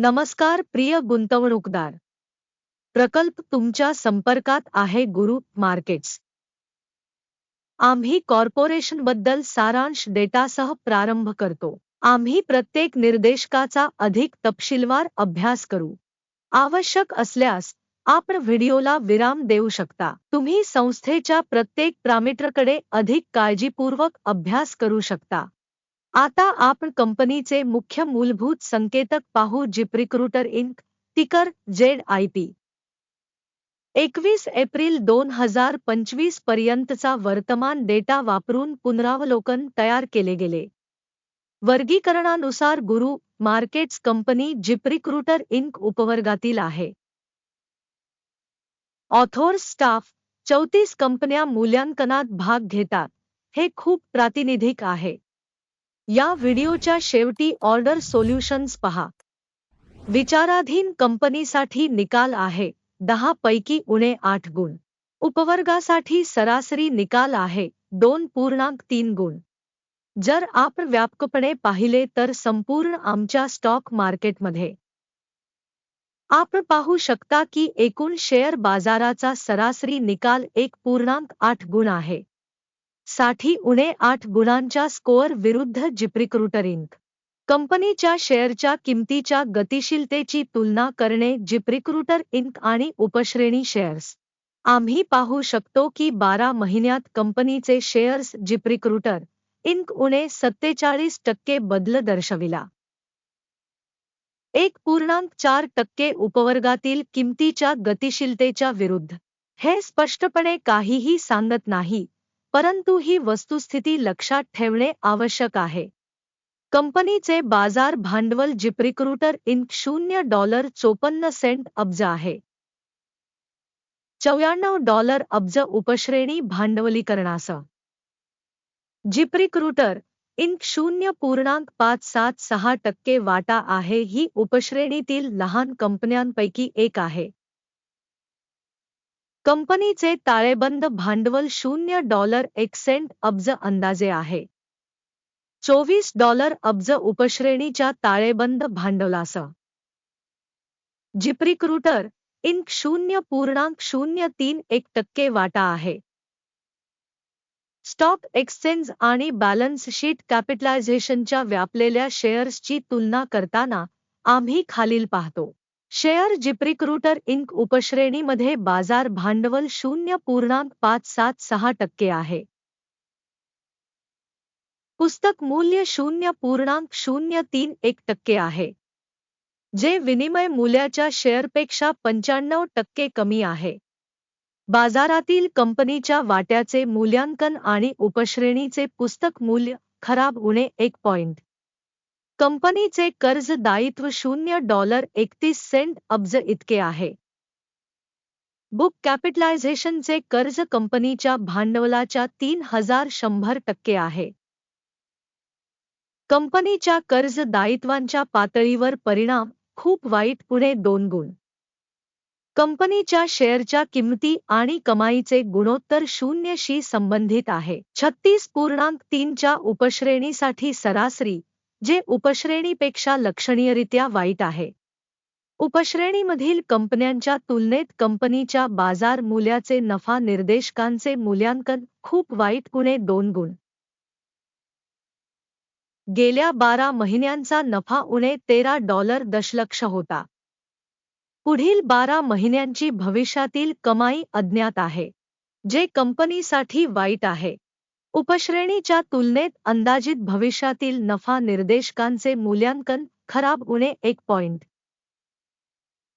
नमस्कार प्रिय गुंतवणूकदार. प्रकल्प तुमच्या संपर्कात आहे गुरु मार्केट्स. आम्ही कॉर्पोरेशनबद्दल सारांश डेटासह प्रारंभ करतो. आम्ही प्रत्येक निर्देशकाचा अधिक तपशीलवार अभ्यास करू. आवश्यक असल्यास आपण व्हिडिओला विराम देऊ शकता. तुम्ही संस्थेच्या प्रत्येक प्रामिटरकडे अधिक काळजीपूर्वक अभ्यास करू शकता. आता आपण कंपनीचे मुख्य मूलभूत संकेतक पाहू ZipRecruiter inc ticker Z I P एकवीस एप्रिल दोन हजार पंचवीस पर्यंतचा वर्तमान डेटा वापरून पुनरावलोकन तयार केले गेले. वर्गीकरणानुसार गुरु मार्केट्स कंपनी जिप्रिक्रुटर इंक उपवर्गातील आहे. ऑथोर स्टाफ चौतीस कंपन्या मूल्यांकनात भाग घेतात. हे खूप प्रातिनिधिक आहे. या व्हिडिओच्या शेवटी ऑर्डर सोल्युशन्स पहा. विचाराधीन कंपनीसाठी निकाल आहे दहा पैकी उणे आठ गुण. उपवर्गासाठी सरासरी निकाल आहे दोन पूर्णांक तीन गुण. जर आपण व्यापकपणे पाहिले तर संपूर्ण आमच्या स्टॉक मार्केटमध्ये. आपण पाहू शकता की एकूण शेअर बाजाराचा सरासरी निकाल एक पूर्णांक आठ गुण आहे. साठी उणे आठ गुणांच्या स्कोअर विरुद्ध जिप्रिक्रुटर इंक कंपनीच्या शेअरच्या किमतीच्या गतिशीलतेची तुलना करणे जिप्रिक्रुटर इंक आणि उपश्रेणी शेअर्स. आम्ही पाहू शकतो की बारा महिन्यात कंपनीचे शेअर्स जिप्रिक्रुटर इंक उणे सत्तेचाळीस टक्के बदल दर्शविला. एक पूर्णांक चार टक्के उपवर्गातील किमतीच्या गतिशीलतेच्या विरुद्ध. हे स्पष्टपणे काहीही सांगत नाही. परंतु ही वस्तुस्थिती लक्षात ठेवणे आवश्यक आहे. कंपनीचे बाजार भांडवल जिप्रिक्रुटर इंक शून्य डॉलर चोपन्न सेंट अब्ज आहे. चौऱ्याण्णव डॉलर अब्ज उपश्रेणी भांडवलीकरणासह. जिप्रिक्रुटर इंक शून्य पूर्णांक पाच सात सहा टक्के वाटा आहे ही उपश्रेणीतील लहान कंपन्यांपैकी एक आहे. कंपनीचे ताळेबंद भांडवल शून्य डॉलर एक सेंट अब्ज अंदाजे आहे. चोवीस डॉलर अब्ज उपश्रेणीच्या ताळेबंद भांडवलासह. जिप्रिक्रुटर इंक शून्य पूर्णांक शून्य तीन एक टक्के वाटा आहे. स्टॉक एक्सचेंज आणि बॅलन्स शीट कॅपिटलायझेशनच्या व्यापलेल्या शेअर्सची तुलना करताना आम्ही खालील पाहतो. शेअर जिप्रिक्रुटर इंक उपश्रेणीमध्ये बाजार भांडवल शून्य पूर्णांक पाच सात सहा टक्के आहे. पुस्तक मूल्य शून्य पूर्णांक शून्य तीन एक टक्के आहे. जे विनिमय मूल्याच्या शेअरपेक्षा पंच्याण्णव टक्के कमी आहे. बाजारातील कंपनीच्या वाट्याचे मूल्यांकन आणि उपश्रेणीचे पुस्तक मूल्य खराब उणे एक पॉइंट. कंपनीचे कर्ज दायित्व शून्य डॉलर एकतीस सेंट अब्ज इतके आहे. बुक कॅपिटलायझेशनचे कर्ज कंपनीच्या भांडवलाच्या तीन हजार शंभर टक्के आहे. कंपनीच्या कर्ज दायित्वांच्या पातळीवर परिणाम खूप वाईट पुढे दोन गुण. कंपनीच्या शेअरच्या किंमती आणि कमाईचे गुणोत्तर शून्यशी संबंधित आहे. छत्तीस पूर्णांक तीनच्या उपश्रेणीसाठी सरासरी जे उपश्रेणीपेक्षा लक्षणीयरित्या वाईट आहे. उपश्रेणीमधील कंपन्यांच्या तुलनेत कंपनीच्या बाजार मूल्याचे नफा निर्देशकांचे मूल्यांकन खूप वाईट गुणे दोन गुण. गेल्या बारा महिन्यांचा नफा उणे तेरा डॉलर दशलक्ष होता. पुढील बारा महिन्यांची भविष्यातील कमाई अज्ञात आहे जे कंपनीसाठी वाईट आहे. उपश्रेणीच्या तुलनेत अंदाजित भविष्यातील नफा निर्देशकांचे मूल्यांकन खराब उणे एक पॉइंट.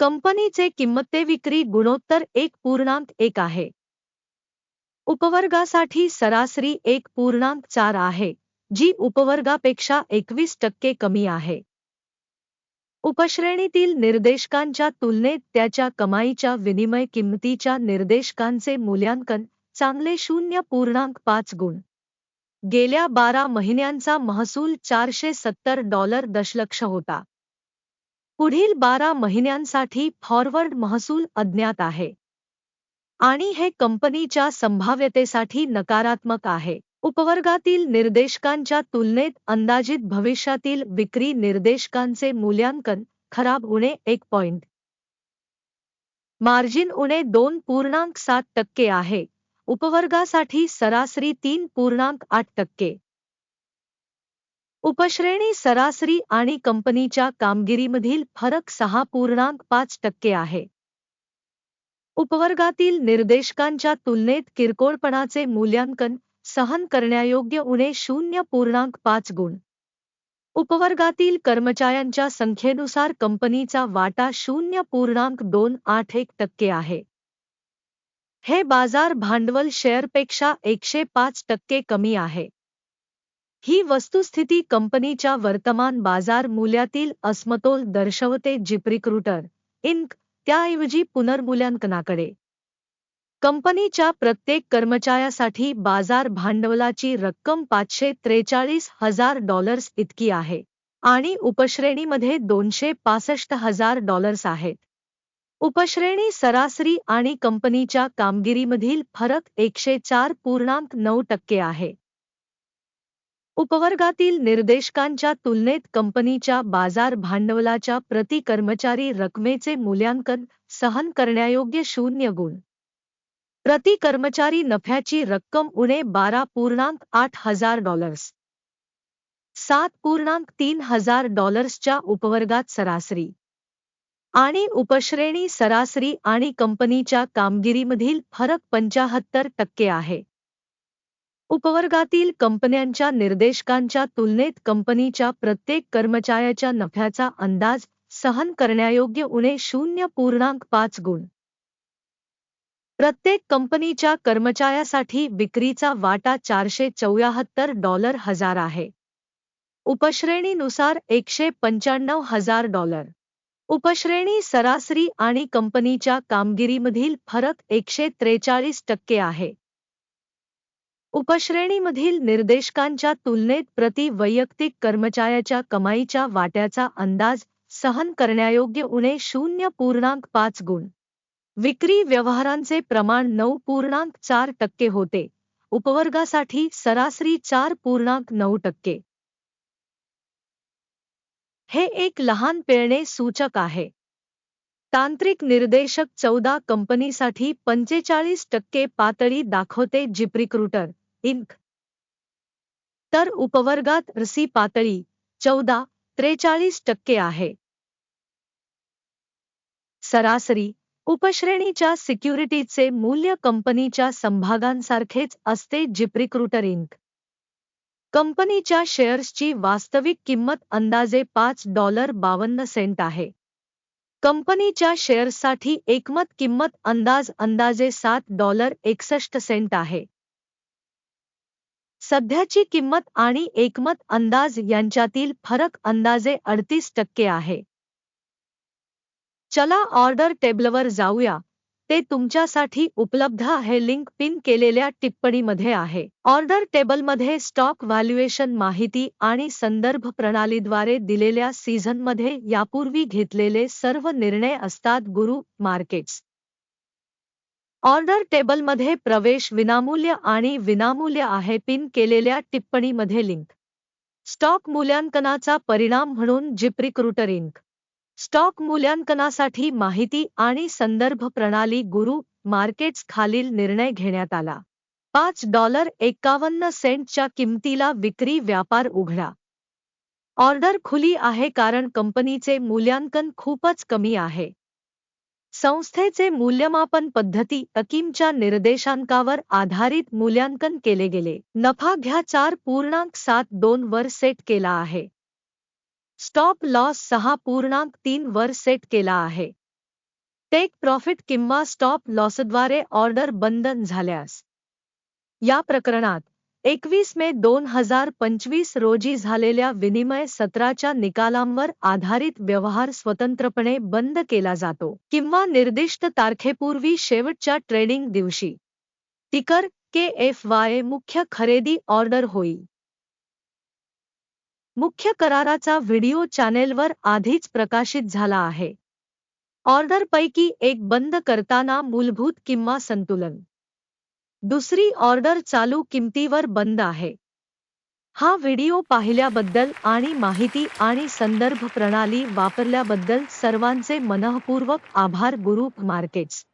कंपनीचे किंमते विक्री गुणोत्तर एक पूर्णांक एक आहे. उपवर्गासाठी सरासरी एक पूर्णांक चार आहे जी उपवर्गापेक्षा एकवीस टक्के कमी आहे. उपश्रेणीतील निर्देशकांच्या तुलनेत त्याच्या कमाईच्या विनिमय किंमतीच्या निर्देशकांचे मूल्यांकन चांगले शून्य पूर्णांक पाच गुण. गेल्या बारा महिन्यांचा महसूल चारशे सत्तर डॉलर दशलक्ष होता. पुढील बारा महिन्यांसाठी फॉरवर्ड महसूल अज्ञात आहे. आणि हे कंपनीच्या संभाव्यतेसाठी नकारात्मक आहे. उपवर्गातील निर्देशकांच्या तुलनेत अंदाजित भविष्यातील विक्री निर्देशकांचे मूल्यांकन खराब उणे एक पॉइंट. मार्जिन उणे दोन पूर्णांक सात टक्के आहे. उपवर्गासाठी सरासरी तीन पूर्णांक आठ टक्के. उपश्रेणी सरासरी आणि कंपनीच्या कामगिरीमधील फरक सहा पूर्णांक पाच टक्के आहे. उपवर्गातील निर्देशकांच्या तुलनेत किरकोळपणाचे मूल्यांकन सहन करण्यायोग्य उणे शून्य पूर्णांक पाच गुण. उपवर्गातील कर्मचाऱ्यांच्या संख्येनुसार कंपनीचा वाटा शून्य पूर्णांक दोन आठ एक टक्के आहे. हे बाजार भांडवल शेअरपेक्षा एकशे पाच टक्के कमी आहे. ही वस्तुस्थिती कंपनीच्या वर्तमान बाजार मूल्यातील असमतोल दर्शवते जिप्रिक्रुटर इंक त्याऐवजी पुनर्मूल्यांकनाकडे. कंपनीच्या प्रत्येक कर्मचाऱ्यासाठी बाजार भांडवलाची रक्कम पाचशे त्रेचाळीस हजार डॉलर्स इतकी आहे आणि उपश्रेणीमध्ये दोनशे पासष्ट हजार डॉलर्स आहेत. उपश्रेणी सरासरी आणि कंपनीच्या कामगिरीमधील फरक एकशे चार पूर्णांक नऊ टक्के आहे. उपवर्गातील निर्देशकांच्या तुलनेत कंपनीच्या बाजार भांडवलाच्या प्रति कर्मचारी रकमेचे मूल्यांकन सहन करण्यायोग्य शून्य गुण. प्रति कर्मचारी नफ्याची रक्कम उणे बारा पूर्णांक आठ हजार डॉलर्स. सात पूर्णांक तीन हजार डॉलर्सच्या उपवर्गात सरासरी. आणि उपश्रेणी सरासरी आणि कंपनीच्या कामगिरीमधील फरक पंचाहत्तर टक्के आहे. उपवर्गातील कंपन्यांच्या निर्देशकांच्या तुलनेत कंपनीच्या प्रत्येक कर्मचाऱ्याच्या नफ्याचा अंदाज सहन करण्यायोग्य उणे शून्य पूर्णांक पाच गुण. प्रत्येक कंपनीच्या कर्मचाऱ्यासाठी विक्रीचा वाटा चारशे चौऱ्याहत्तर डॉलर हजार आहे. उपश्रेणीनुसार एकशे पंच्याण्णव हजार डॉलर. उपश्रेणी सरासरी आणि कंपनीच्या कामगिरीमधील फरक एकशे त्रेचाळीस टक्के आहे. उपश्रेणीमधील निर्देशकांच्या तुलनेत प्रति वैयक्तिक कर्मचाऱ्याच्या कमाईच्या वाट्याचा अंदाज सहन करण्यायोग्य उणे शून्य पूर्णांक पाच गुण. विक्री व्यवहारांचे प्रमाण नऊ पूर्णांक चार टक्के होते. उपवर्गासाठी सरासरी चार पूर्णांक नऊ टक्के. हे एक लहान पेरणे सूचक आहे. तांत्रिक निर्देशक चौदा कंपनीसाठी पंचेचाळीस टक्के पातळी दाखवते जिप्रिक्रुटर इंक. तर उपवर्गात रसी पातळी चौदा त्रेचाळीस टक्के आहे. सरासरी उपश्रेणीच्या सिक्युरिटीजचे मूल्य कंपनीच्या संभागांसारखेच असते जिप्रिक्रुटर इंक. कंपनीच्या शेअर्सची वास्तविक किंमत अंदाजे पाच डॉलर बावन्न सेंट आहे. कंपनीच्या शेअर्ससाठी एकमत किंमत अंदाज अंदाजे सात डॉलर एकसष्ट सेंट आहे. सध्याची किंमत आणि एकमत अंदाज यांच्यातील फरक अंदाजे अडतीस टक्के आहे. चला ऑर्डर टेबलवर जाऊया. ते तुमच्यासाठी उपलब्ध आहे. लिंक पिन केलेल्या टिप्पणीमध्ये आहे. ऑर्डर टेबलमध्ये स्टॉक व्हॅल्युएशन माहिती आणि संदर्भ प्रणालीद्वारे दिलेल्या सीझनमध्ये यापूर्वी घेतलेले सर्व निर्णय असतात गुरु मार्केट्स. ऑर्डर टेबलमध्ये प्रवेश विनामूल्य आणि विनामूल्य आहे पिन केलेल्या टिप्पणीमध्ये लिंक. स्टॉक मूल्यांकनाचा परिणाम म्हणून जिप्रिक्रुटर इंक. स्टॉक मूल्यांकनासाठी माहिती आणि संदर्भ प्रणाली गुरु मार्केट्स खालील निर्णय घेण्यात आला. पाच डॉलर एकावन्न सेंटच्या किमतीला विक्री व्यापार उघडा. ऑर्डर खुली आहे कारण कंपनीचे मूल्यांकन खूपच कमी आहे. संस्थेचे मूल्यमापन पद्धती अकीमच्या निर्देशांकावर आधारित मूल्यांकन केले गेले. नफा घ्या चार पूर्णांक सात दोन वर सेट केला आहे. स्टॉप लॉस सहा पूर्णांक तीन वर सेट केला आहे. टेक प्रॉफिट किंवा स्टॉप लॉसद्वारे ऑर्डर बंद झाल्यास. या प्रकरणात एकवीस मे दोन हजार पंचवीस रोजी झालेल्या विनिमय सत्राच्या निकालांवर आधारित व्यवहार स्वतंत्रपणे बंद केला जातो किंवा निर्दिष्ट तारखेपूर्वी शेवटच्या ट्रेडिंग दिवशी. टिकर के एफ वाय मुख्य खरेदी ऑर्डर होईल. मुख्य कराराचा व्हिडिओ चॅनेलवर आधीच प्रकाशित झाला आहे. ऑर्डरपैकी एक बंद करताना मूलभूत किंवा संतुलन. दुसरी ऑर्डर चालू किमतीवर बंद आहे. हा व्हिडिओ पाहिल्याबद्दल आणि माहिती आणि संदर्भ प्रणाली वापरल्याबद्दल सर्वांचे मनःपूर्वक आभार ग्रुप मार्केट्स.